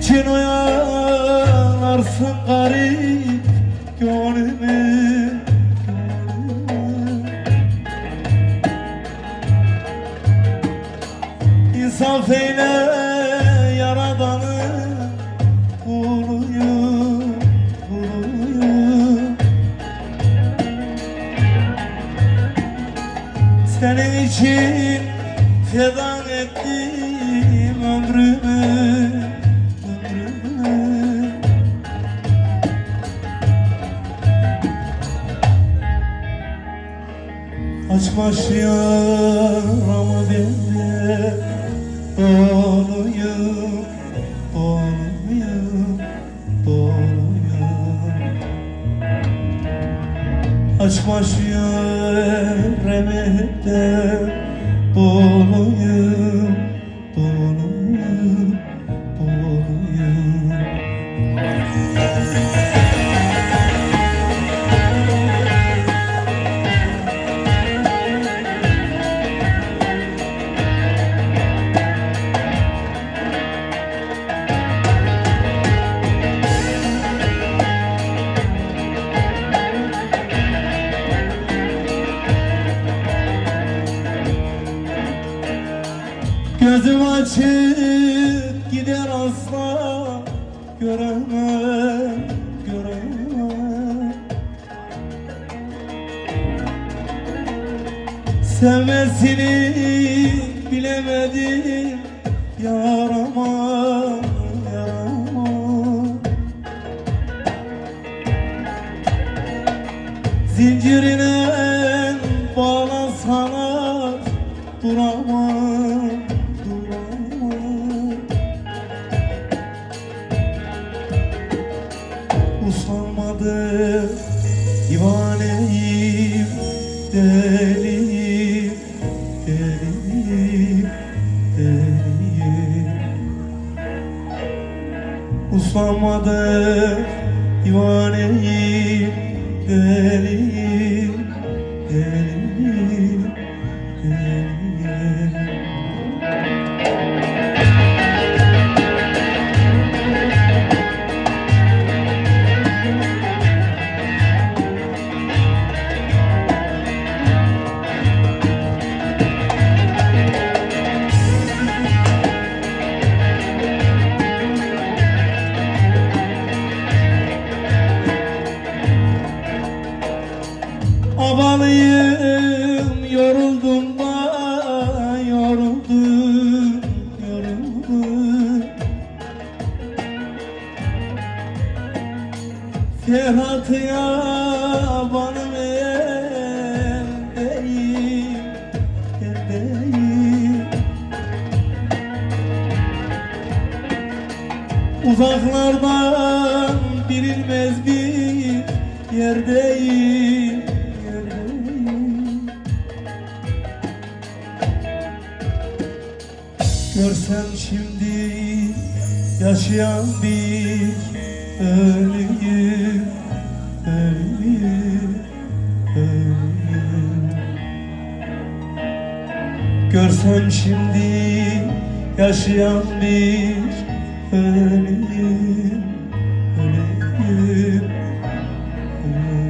için uyanarsın garip gönlümü. İnsaf eyle yaradanı Kuluyum, kuluyum Senin için feda ettim ömrümü Açmaş yaramı bende Doluyum, doluyum, doluyum Açmaş yaremde Doluyum, doluyum, Gözüm açık gider asla Göremem, göremem. Sevmesini bilemedim Yarama, yarama. Zincirine bağlasalar duramam, divaneyim, deliyim, deliyim, deliyim. Uslanmadı divaneyim, deliyim, deliyim, deliyim Ferhat yabanım eldeyim eldeyim Uzaklardan bilinmez bir yerdeyim, yerdeyim. Görsem şimdi yaşayan bir öleyim, öleyim, öleyim. Görsen şimdi yaşayan bir öleyim, öleyim, öleyim.